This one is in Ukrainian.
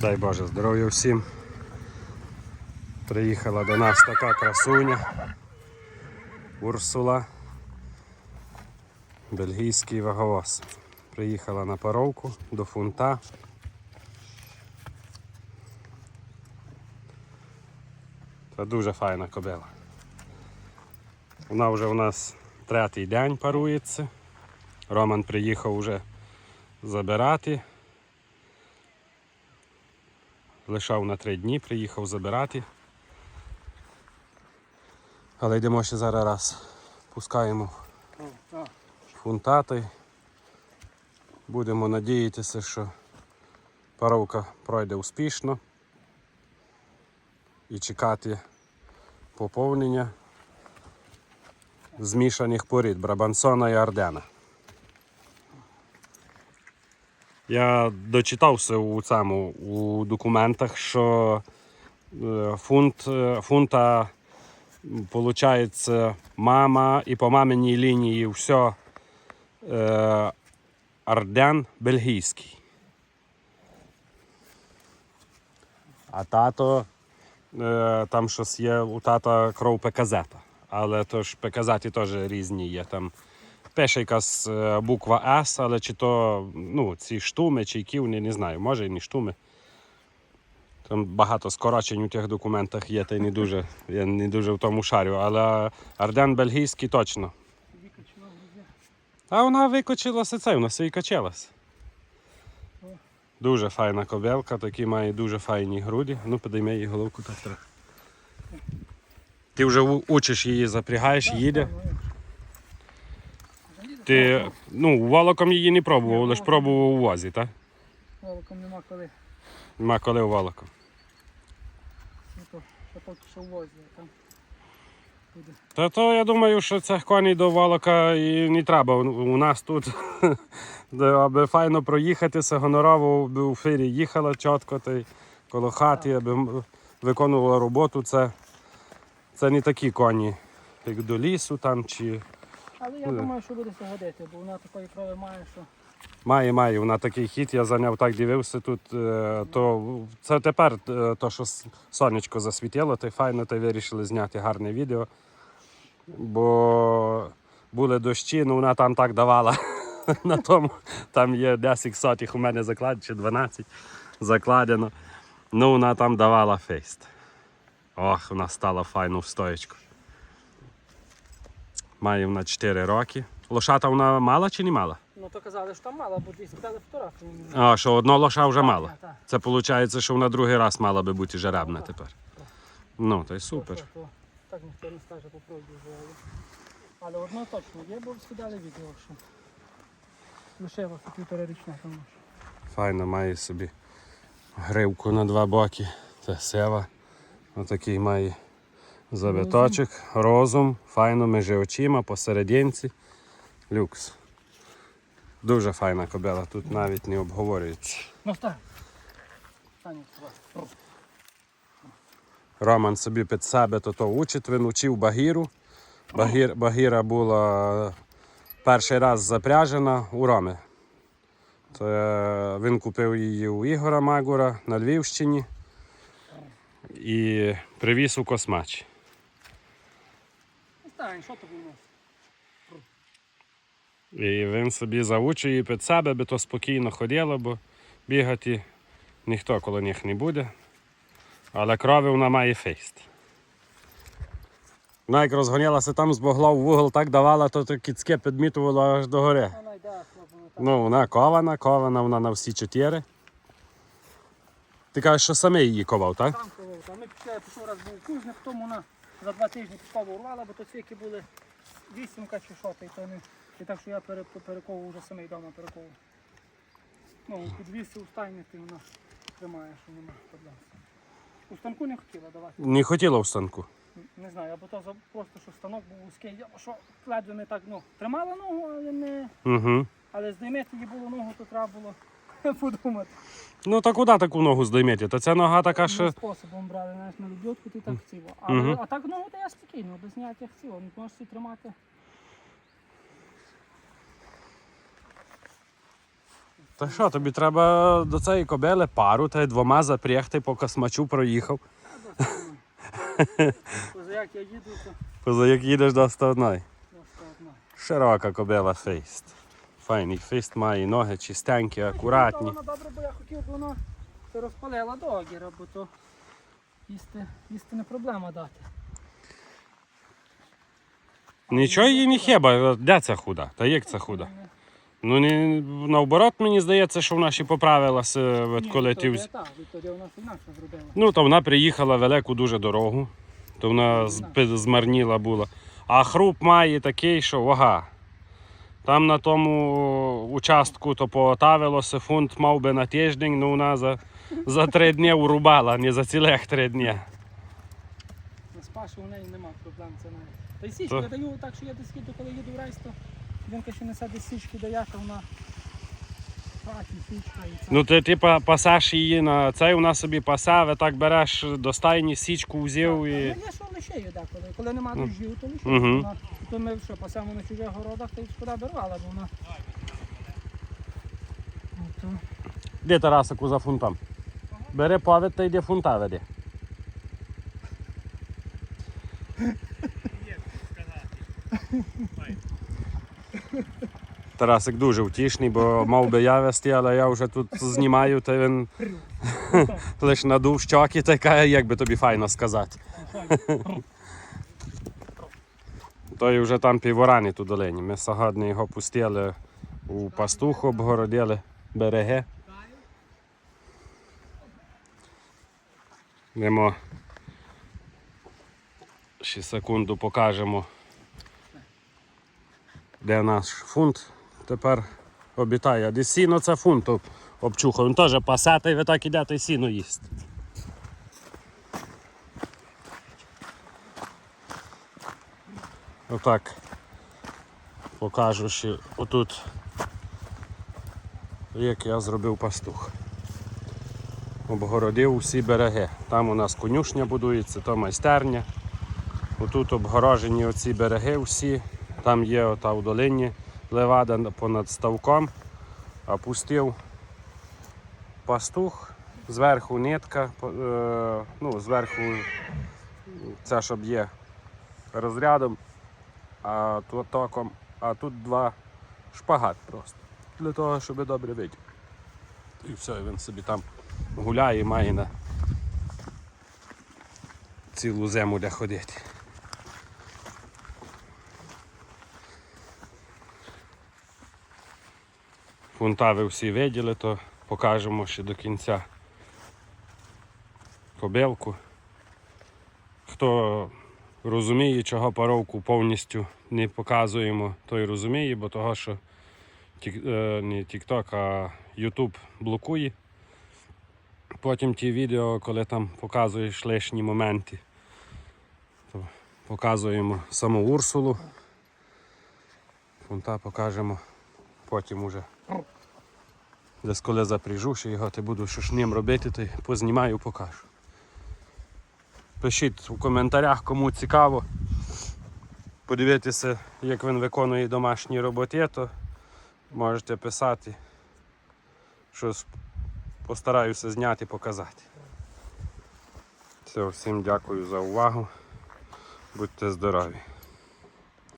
Дай Боже здоров'я всім. Приїхала до нас така красуня. Урсула. Бельгійський ваговоз. Приїхала на паровку до фунта. Це дуже файна кобила. Вона вже у нас третій день парується. Роман приїхав вже забирати. Лишав на три дні, приїхав забирати. Але йдемо ще зараз раз. Пускаємо фунтати. Будемо надіятися, що паровка пройде успішно і чекати поповнення змішаних порід Брабансона і Ардена. Я дочитався у цьому у документах, що е, фунт, е, фунта виходить мама і по маминій лінії все е, Арден бельгійський. А тато е, там щось є у тата кров пеказета. Але то ж пеказеті теж різні є. Там пише якась е, буква С, але чи то ну, ці штуми, чи ківні, не знаю, може і не штуми. Там багато скорочень у тих документах є, та й не дуже, я не дуже в тому шарю, але Арден бельгійський точно. А вона викочилася це, вона все і качалася. Дуже файна кобелка, такі має дуже файні груді. Ну, підійми її головку так трохи. Ти вже учиш її, запрягаєш, їде. Ти ну, волоком її не пробував, лише пробував у возі, так? Волоком нема коли. Нема коли у волоком. Ну то ще поки що в возі, там буде. Та то я думаю, що цих коней до волока і не треба. У нас тут, аби файно проїхатися, гонорово би у фирі їхала чітко та й коло хати, аби виконувала роботу. Це, це не такі коні, як до лісу там чи. Але я думаю, що будеогодити, бо вона такої крови має, що Має, має, вона такий хід, я за нього так дивився тут. е, То це тепер е, то, що сонечко засвітило, то й файно, то вирішили зняти гарне відео. Бо були дощі, ну вона там так давала. На тому там є 10 сотих у мене заклад, чи 12 закладено. Ну вона там давала фейст. Ох, вона стала файну в стоєчку. Має вона 4 роки. Лошата вона мала чи не мала? ну то казали, що там мало, бо десь кидали фотографії. А, що одна лоша вже мала. Так. Це виходить, що вона другий раз мала би бути жеребна тепер. Ну, то й супер. То, то, так ніхто не скаже по правді. Але, але одно точно є, бо скидали відео, що півтора річна тому. Файно має собі гривку на два боки. Це сева. Отакий має завиточок, розум, файно між очима, посерединці. Люкс. Дуже файна кобила, тут навіть не обговорюється. Ну так. Роман собі під себе то, то учить, він учив Багіру. Багір, Багіра була перший раз запряжена у Роми. Це він купив її у Ігора Магура на Львівщині і привіз у Космач. Стань, що тобі у нас? І він собі заучує її під себе, би то спокійно ходило, бо бігати ніхто коло них не буде. Але крові вона має фейст. Вона як розгонялася там з богла в вугол, так давала, то кіцьке підмітувало аж до гори. Так. Ну, вона кована, кована вона на всі чотири. Ти кажеш, що саме її ковав, так? Там колов, там ми пішли, я пішов раз був кузник, тому вона за два тижні пішла урвала, бо то ціки були вісімка чи що, то не. І так що я перековував вже самий вдома перековував. Ну, підвіз у стайні, ти вона тримає, що нема проблем. У станку не хотіла давати. Не хотіла в станку. Не знаю, або то просто, що станок був вузький, або що ледве не так, ну, тримала ногу, але не. Угу. Але здіймати її було ногу, то треба було подумати. Ну та куди таку ногу здоймете? Та ця нога така, що. способом брали, знаєш, на лебедку ти так хотів. А, Мгм. а так ногу то я спокійно, без ніяких хотів, не можеш всі тримати. Та що, тобі треба до цієї кобили пару та й двома запрягти, по космачу проїхав. Поза як я їду, то Поза як їдеш до 101. я одна. Широка кобила фейст. Файний фейст має ноги чистенькі, акуратні. Воно добре, бо я хотів, бо воно розпалила догіра, бо то їсти, їсти не проблема дати. Нічого їй не хіба, де це худа? Та як це худа? Ну не наоборот, мені здається, що вона ще поправилася, от коли ти. Так, відтоді вона інакше зробила. Ну, то вона приїхала велику дуже дорогу, то вона змарніла була. А хруп має такий, що вага. Там на тому участку то поотавилося, фунт мав би на тиждень, ну вона за, за три дні урубала, не за цілих три дні. На спашу у неї нема проблем, це навіть. Та й січку То- я даю так, що я десь їду, коли їду в рейс, то жінка ще несе десь січки дає, то вона хаті, січка і це. Ну ти типа пасаш її на цей, вона собі паса, ви так береш до стайні січку взяв і. Ну, є що лишею деколи. Коли нема дощів, то лише. Мгм. Вона- То ми що, пасемо на чужих городах, то й шкода бервала, бо вона. Ну, то... Де Тарасику за фунтом? Бери повід та йди фунта веди. Тарасик дуже втішний, бо мав би я вести, але я вже тут знімаю, та він лише надув щоки, та каже, як би тобі файно сказати. Той вже там піворані ту долині. Ми сьогодні його пустили у пастуху, обгородили береги. Йдемо. Ще секунду покажемо, де наш фунт тепер обітає. Де сіно це фунт обчухав. Він теж пасати, ви так ідете і сіно їсти. Отак покажу ще отут, як я зробив пастух обгородив усі береги. Там у нас конюшня будується, то майстерня. Отут обгорожені оці береги всі. Там є ота в долині левада понад ставком. А пустив пастух, зверху нитка, е, ну, зверху це щоб є розрядом, а тут током, а тут два шпагат просто. Для того, щоб добре видів. І все, він собі там гуляє і має на цілу зиму де ходити. Фунта ви всі виділи, то покажемо ще до кінця кобилку. Хто розуміє, чого паровку повністю не показуємо, той розуміє, бо того, що тік, е, не TikTok, а YouTube блокує. Потім ті відео, коли там показуєш лишні моменти, то показуємо саму Урсулу. Фунта покажемо. Потім уже десь коли запряжу, ще його ти буду що ж ним робити, то познімаю, покажу. Пишіть у коментарях, кому цікаво подивитися, як він виконує домашні роботи, то можете писати. Щось постараюся зняти і показати. Все, всім дякую за увагу. Будьте здорові.